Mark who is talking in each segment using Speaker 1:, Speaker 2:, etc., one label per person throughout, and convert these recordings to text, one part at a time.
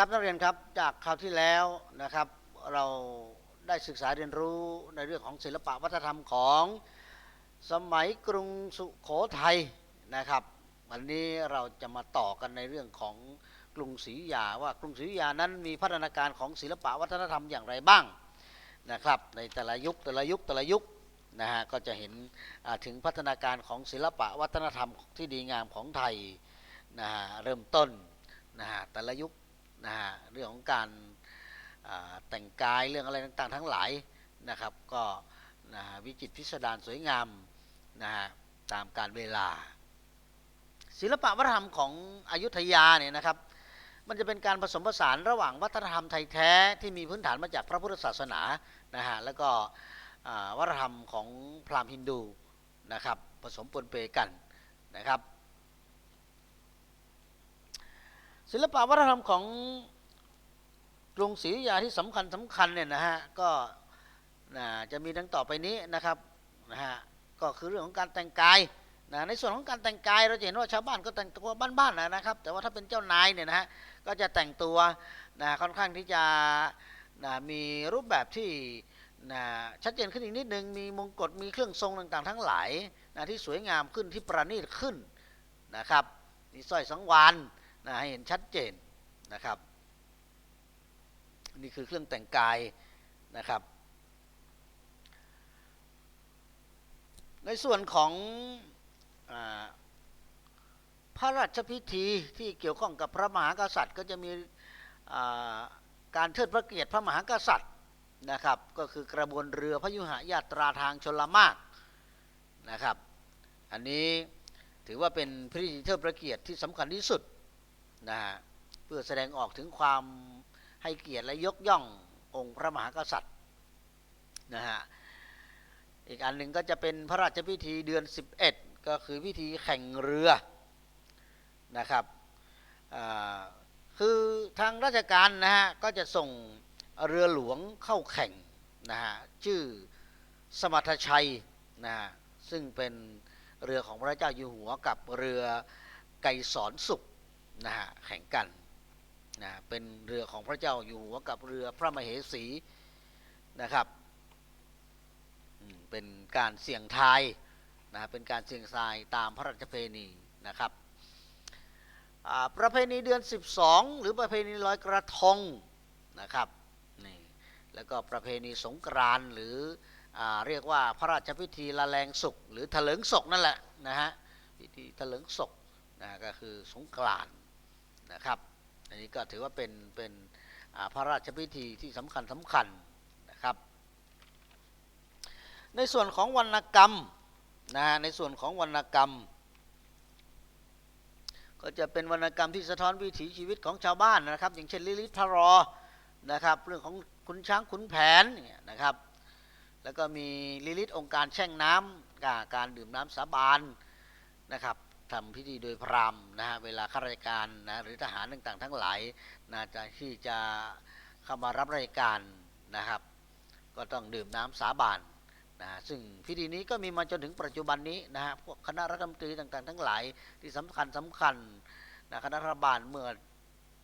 Speaker 1: ครับนักเรียนครับจากคราวที่แล้วนะครับ เราได้ศึกษาเรียนรู้ในเรื่องของศิลปะวัฒนธรรมของสมัยกรุงสุโขทัยนะครับ วันนี้เราจะมาต่อกันในเรื่องของกรุงศรีอยุธยาว่ากรุงศรีอยุธยานั้นมีพัฒนาการของศิลปะวัฒนธรรมอย่างไรบ้างนะครับ ในแต่ละยุคแต่ละยุคแต่ละยุคนะฮะก็จะเห็นถึงพัฒนาการของศิลปะวัฒนธรรมที่ดีงามของไทยนะฮะเริ่มต้นนะฮะแต่ละยุค นะฮะเรื่องของการแต่งกายเรื่องอะไรต่างๆ ทั้งหลายนะครับ ก็นะฮะวิจิตรพิสดารสวยงามนะฮะตามการเวลา ศิลปะวัฒนธรรมของอยุธยาเนี่ยนะครับ มันจะเป็นการผสมผสานระหว่างวัฒนธรรมไทยแท้ที่มีพื้นฐานมาจากพระพุทธศาสนานะฮะแล้วก็วัฒนธรรมของพราหมณ์ฮินดูนะครับผสมปนเปกันนะครับ ศิลปะวัฒนธรรมของกรุงศรีอยุธยาที่สำคัญสำคัญเนี่ยนะฮะก็จะมีดังต่อไปนี้นะครับนะฮะก็คือเรื่องของการแต่งกายนะในส่วนของการแต่งกายเราจะเห็นว่าชาวบ้านก็แต่งตัวบ้านๆนะนะครับ แต่ว่าถ้าเป็นเจ้านายเนี่ยนะฮะก็จะแต่งตัวนะค่อนข้างที่จะนะมีรูปแบบที่นะชัดเจนขึ้นอีกนิดนึงมีมงกุฎมีเครื่องทรงต่างๆ ทั้งหลายนะที่สวยงามขึ้นที่ประณีตขึ้นนะครับมีสร้อยสังวาน นะให้เห็นชัดเจนนะครับ นี่คือเครื่องแต่งกายนะครับ ในส่วนของอพระราชพิธีที่เกี่ยวข้องกับพระมหากษัตริย์ ก็จะมีการเทิดพระเกียรติพระมหากษัตริย์นะครับ ก็คือกระบวนเรือพยุหยาตราทางชลมากนะครับ อันนี้ถือว่าเป็นพิธีเทิดพระเกียรติที่สำคัญที่สุด นะฮะเพื่อแสดงออกถึงความให้เกียรติและยกย่ององค์พระมหากษัตริย์นะฮะอีกอันหนึ่งก็จะเป็นพระราชพิธีเดือน 11 ก็คือพิธีแข่งเรือนะครับคือทางราชการนะฮะก็จะส่งเรือหลวงเข้าแข่งนะฮะชื่อสมรรถชัยนะฮะซึ่งเป็นเรือของพระเจ้าอยู่หัวกับเรือไกรสอนสุข นะฮะแข่งกันนะเป็นเรือของพระเจ้าอยู่หัวกับเรือพระมเหสีนะครับเป็นการเสี่ยงทายนะเป็นการเสี่ยงทายตามพระราชเพณีนะครับประเพณีเดือน 12 หรือประเพณีลอยกระทงนะครับนี่แล้วก็ประเพณีสงกรานหรืออเรียกว่าพระราชพิธีละแรงศกหรือถลิงศกนั่นแหละนะฮะพิธีถลิงศกนะก็คือสงกราน นะครับ อันนี้ก็ถือว่าเป็นเป็นพระราชพิธีที่สำคัญสำคัญนะครับ ในส่วนของวรรณกรรมนะฮะในส่วนของวรรณกรรม ก็จะเป็นวรรณกรรมที่สะท้อนวิถีชีวิตของชาวบ้านนะครับ อย่างเช่นลิลิตพระรอนะครับ เรื่องของขุนช้างขุนแผนเนี่ยนะครับ แล้วก็มีลิลิตองค์การแช่งน้ำกาการดื่มน้ำสาบานนะครับ ทำพิธีโดยพราหมณ์นะฮะเวลาข้าราชการนะหรือทหารต่างๆ ทั้งหลายนะจะที่จะเข้ามารับราชการนะครับ ก็ต้องดื่มน้ำสาบานนะซึ่งพิธีนี้ก็มีมาจนถึงปัจจุบันนี้นะฮะพวกคณะรัฐมนตรีต่างๆ ทั้งหลายที่สำคัญสำคัญนะคณะรัฐบาลเมื่อ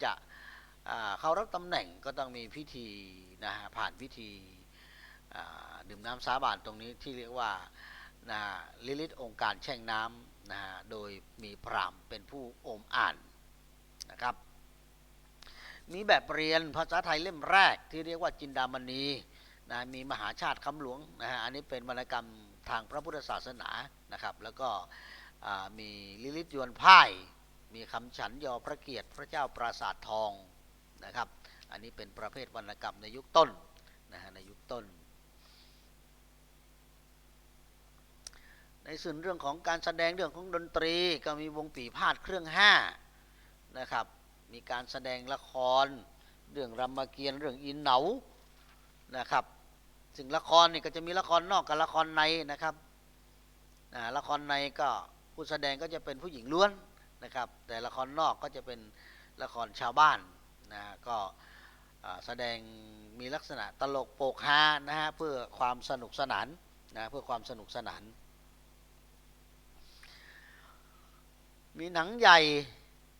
Speaker 1: จะเข้ารับตำแหน่งก็ต้องมีพิธีนะฮะผ่านพิธีดื่มน้ำสาบานตรงนี้ที่เรียกว่านะลิลิตองค์การแช่งน้ำ นะโดยมีพราหมณ์เป็นผู้อมอ่านนะครับ มีแบบเรียนภาษาไทยเล่มแรกที่เรียกว่าจินดามณีนะมีมหาชาติคำหลวงนะฮะอันนี้เป็นวรรณกรรมทางพระพุทธศาสนานะครับ แล้วก็มีลิลิตยวนพ่าย มีคำฉันยอพระเกียรติพระเจ้าปราสาททองนะครับ อันนี้เป็นประเภทวรรณกรรมในยุคต้นนะฮะในยุคต้น ในส่วนเรื่องของการแสดงเรื่องของดนตรีก็มีวงปีพาดเครื่องห้านะครับ มีการแสดงละคร เรื่องรามเกียรติ์เรื่องอินเหนานะครับซึ่งละครนี่ก็จะมีละครนอกกับละครในนะครับละครในก็ผู้แสดงก็จะเป็นผู้หญิงล้วนนะครับ แต่ละครนอกก็จะเป็นละครชาวบ้านนะก็แสดงมีลักษณะตลกโปกฮานะฮะเพื่อความสนุกสนานนะเพื่อความสนุกสนาน มีหนังใหญ่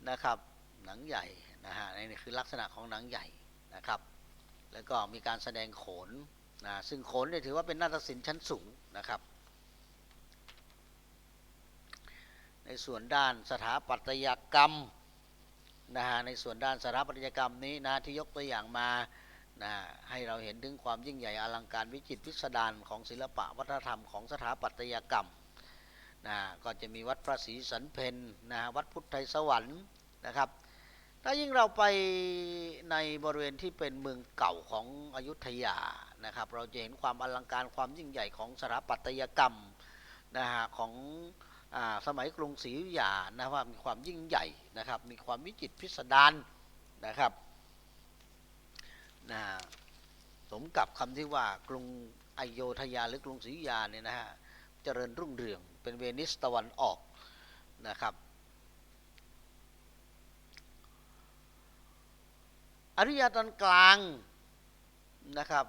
Speaker 1: นะครับหนังใหญ่นะฮะนี่คือลักษณะของหนังใหญ่นะครับ แล้วก็มีการแสดงโขนนะซึ่งโขนเนี่ยถือว่าเป็นนาฏศิลป์ชั้นสูงนะครับ ในส่วนด้านสถาปัตยกรรมนะฮะในส่วนด้านสถาปัตยกรรมนี้นะที่ยกตัวอย่างมานะให้เราเห็นถึงความยิ่งใหญ่อลังการวิจิตรพิสดารของศิลปะวัฒนธรรมของสถาปัตยกรรม นะก็จะมีวัดพระศรีสันเพนนะวัดพุทธไทยสวรรค์นะครับถ้ายิ่งเราไปในบริเวณที่เป็นเมืองเก่าของอยุธยานะครับเราจะเห็นความอลังการความยิ่งใหญ่ของสถาปัตยกรรมนะฮะของอสมัยกรุงศรีอยุธยานะว่ามีความยิ่งใหญ่นะครับมีความวิจิตรพิสดารนะครับนะสมกับคำที่ว่ากรุงอโยธยาหรือกรุงศรีอยุธยาเนี่ยนะฮะเจริญรุ่งเรือง เป็นเวนิสตะวันออกนะครับ อริยาตอนกลางนะครับ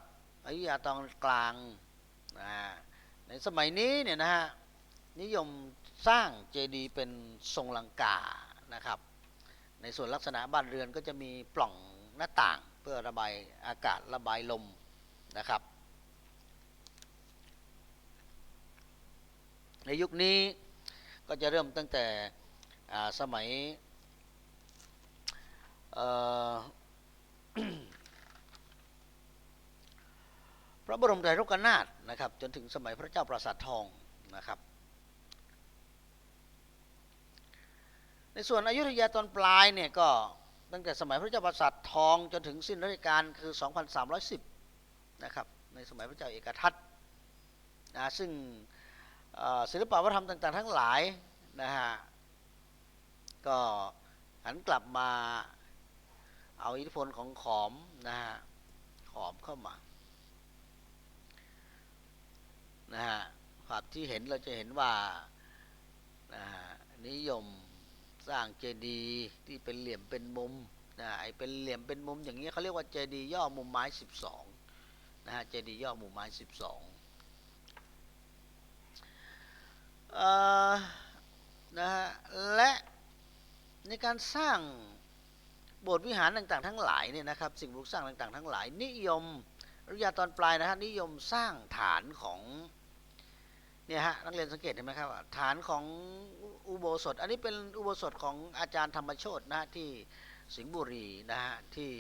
Speaker 1: อริยาตอนกลางในสมัยนี้เนี่ยนะฮะนิยมสร้างเจดีย์เป็นทรงลังกานะครับ ในส่วนลักษณะบ้านเรือนก็จะมีปล่องหน้าต่างเพื่อระบายอากาศระบายลมนะครับ ในยุคนี้ก็จะเริ่มตั้งแต่สมัยพระบรมไตรโลกนาถนะครับ จนถึงสมัยพระเจ้าปราสาททองนะครับ ในส่วนอยุธยาตอนปลายเนี่ยก็ตั้งแต่สมัยพระเจ้าปราสาททอง จนถึงสิ้นรัชกาลคือ 2310 นะครับ ในสมัยพระเจ้าเอกทัตนะซึ่ง ศิลปวัฒนธรรมต่าง ๆ ทั้งหลายนะฮะก็หันกลับมาเอาอิทธิพลของขอมนะฮะขอมเข้ามานะฮะภาพที่เห็นเราจะเห็นว่านะฮะนิยมสร้างเจดีย์ที่เป็นเหลี่ยมเป็นมุมนะไอเป็นเหลี่ยมเป็นมุมอย่างนี้เขาเรียกว่าเจดีย์ย่อมุมไม้สิบสองนะฮะเจดีย์ย่อมุมไม้สิบสอง นะฮะและในการสร้างโบสถ์วิหารต่างๆ ทั้งหลายเนี่ยนะครับสิ่งปลูกสร้างต่างๆ ทั้งหลาย นิยมอริยาตอนปลายนะฮะนิยมสร้างฐานของเนี่ยฮะนักเรียนสังเกตเห็นไหมครับฐานของอุโบสถ อันนี้เป็นอุโบสถของอาจารย์ธรรมโชตนะฮะที่สิงห์บุรีนะฮะที่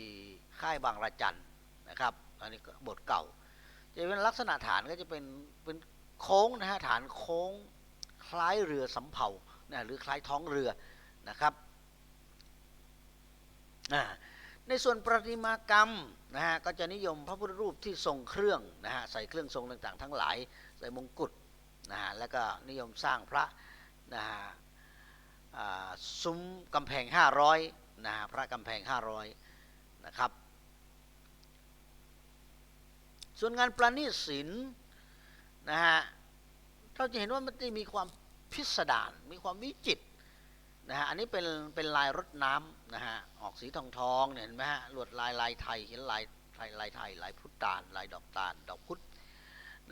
Speaker 1: ค่ายบางระจันนะครับอันนี้ก็โบสถ์เก่า จะเป็นลักษณะฐานก็จะเป็นเป็นโค้งนะฮะฐานโค้ง คล้ายเรือสำเภานะหรือคล้ายท้องเรือนะครับ ในส่วนประติมากรรมนะฮะก็จะนิยมพระพุทธรูปที่ทรงเครื่องนะฮะใส่เครื่องทรงต่างๆ ทั้งหลายใส่มงกุฎนะฮะแล้วก็นิยมสร้างพระนะฮะซุ้มกำแพง 500นะฮะพระกำแพง 500 นะครับ ส่วนงานประณีตศิลป์นะฮะ เราจะเห็นว่ามันจะมีความพิสดารมีความวิจิตรนะฮะอันนี้เป็นเป็นลายรถน้ำนะฮะออกสีทองทองเนี่ยเห็นไหมฮะลวดลายลายไทยเห็นลายไทยลายไทยลายพุทธตาลลายดอกตาลดอกพุทธ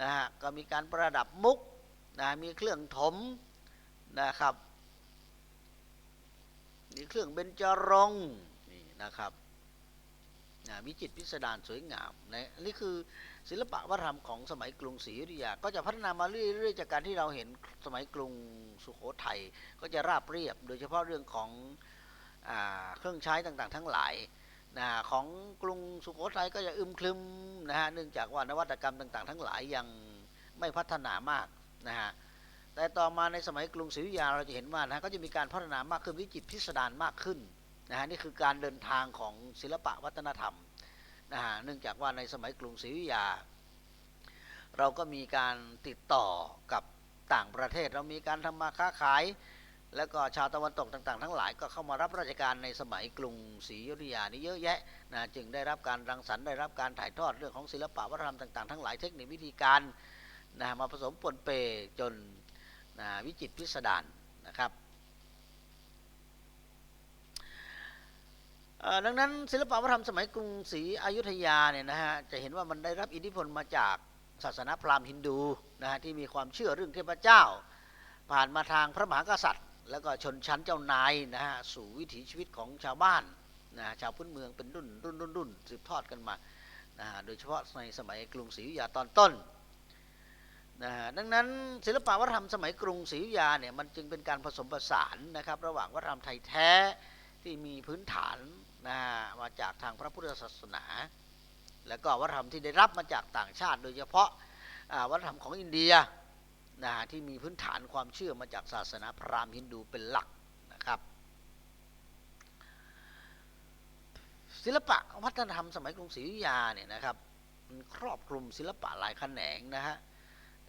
Speaker 1: นะฮะก็มีการประดับมุกนะมีเครื่องถมนะครับมีเครื่องเบญจรงค์นี่นะครับ นะวิจิตพิสดารสวยงามนะนี่คือศิลปะวัฒนธรรมของสมัยกรุงศรีอยุธยา ก็จะพัฒนามาเรื่อยๆจากการที่เราเห็นสมัยกรุงสุโขทัยก็จะราบเรียบ โดยเฉพาะเรื่องของอเครื่องใช้ต่างๆ ทั้งหลายนะของกรุงสุโขทัยก็จะอึมครึมนะฮะเนื่องจากว่านวัตกรรมต่างๆ ทั้งหลายยังไม่พัฒนามากนะฮะแต่ต่อมาในสมัยกรุงศรีอยุธยาเราจะเห็นว่านะก็จะมีการพัฒนามากขึ้นวิจิตพิสดารมากขึ้น นะฮะนี่คือการเดินทางของศิลปะวัฒนธรรมนะฮะเนื่องจากว่าในสมัยกรุงศรีอยุธยา เราก็มีการติดต่อกับต่างประเทศ เรามีการทำมาค้าขาย แล้วก็ชาวตะวันตกต่าง ๆ ทั้งหลายก็เข้ามารับราชการในสมัยกรุงศรีอยุธยานี่เยอะแยะนะจึงได้รับการรังสรรค์ได้รับการถ่ายทอดเรื่องของศิลปะวัฒนธรรมต่างๆทั้งหลายเทคนิควิธีการนะมาผสมปนเปจนนะวิจิตรพิสดารนะครับเอ่อ ดังนั้นศิลปวัฒนธรรมสมัยกรุงศรีอยุธยาเนี่ยนะฮะจะเห็นว่ามันได้รับอิทธิพลมาจากศาสนาพราหมณ์ฮินดูนะฮะที่มีความเชื่อเรื่องเทพเจ้า ผ่านมาทางพระมหากษัตริย์ แล้วก็ชนชั้นเจ้านายนะฮะสู่วิถีชีวิตของชาวบ้านนะชาวพื้นเมืองเป็นรุ่นรุ่นรุ่นรุ่นสืบทอดกันมานะฮะโดยเฉพาะในสมัยกรุงศรีอยุธยาตอนต้นนะดังนั้นศิลปวัฒนธรรมสมัยกรุงศรีอยุธยาเนี่ยมันจึงเป็นการผสมผสานนะครับระหว่างวัฒนธรรมไทยแท้ที่มีพื้นฐาน นะมาจากทางพระพุทธศาสนา แล้วก็วัฒนธรรมที่ได้รับมาจากต่างชาติ โดยเฉพาะวัฒนธรรมของอินเดียนะที่มีพื้นฐานความเชื่อมาจากศาสนาพราหมณ์ฮินดูเป็นหลักนะครับ ศิลปะวัฒนธรรมสมัยกรุงศรีอยุธยาเนี่ยนะครับมันครอบคลุมศิลปะหลายแขนงนะฮะ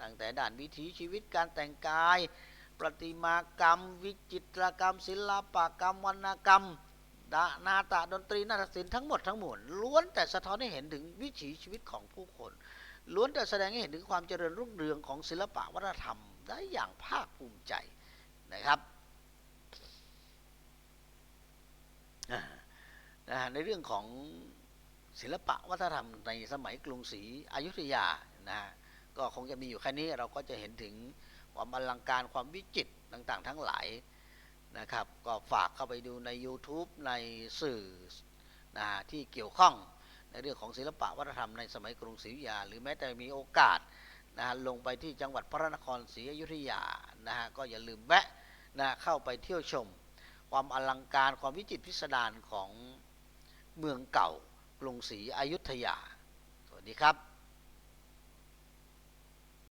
Speaker 1: ตั้งแต่ด้านวิถีชีวิตการแต่งกาย ประติมากรรม วิจิตรกรรม ศิลปกรรมวรรณกรรม ดานาตะดนตรีนาฏศิลป์ทั้งหมดทั้งมวลล้วนแต่สะท้อนให้เห็นถึงวิถีชีวิตของผู้คน ล้วนแต่แสดงให้เห็นถึงความเจริญรุ่งเรืองของศิลปะวัฒนธรรมได้อย่างภาคภูมิใจนะครับนะในเรื่องของศิลปะวัฒนธรรมในสมัยกรุงศรีอยุธยานะฮะก็คงจะมีอยู่แค่นี้เราก็จะเห็นถึงความอลังการความวิจิตรต่าง ๆ ทั้งหลาย นะครับ ก็ฝากเข้าไปดูใน YouTube ในสื่อนะที่เกี่ยวข้องในเรื่องของศิลปะวัฒนธรรมในสมัยกรุงศรีอยุธยา หรือแม้แต่มีโอกาสนะฮะลงไปที่จังหวัดพระนครศรีอยุธยานะฮะก็อย่าลืมแวะนะเข้าไปเที่ยวชม ความอลังการความวิจิตรพิสดารของเมืองเก่ากรุงศรีอยุธยา สวัสดีครับ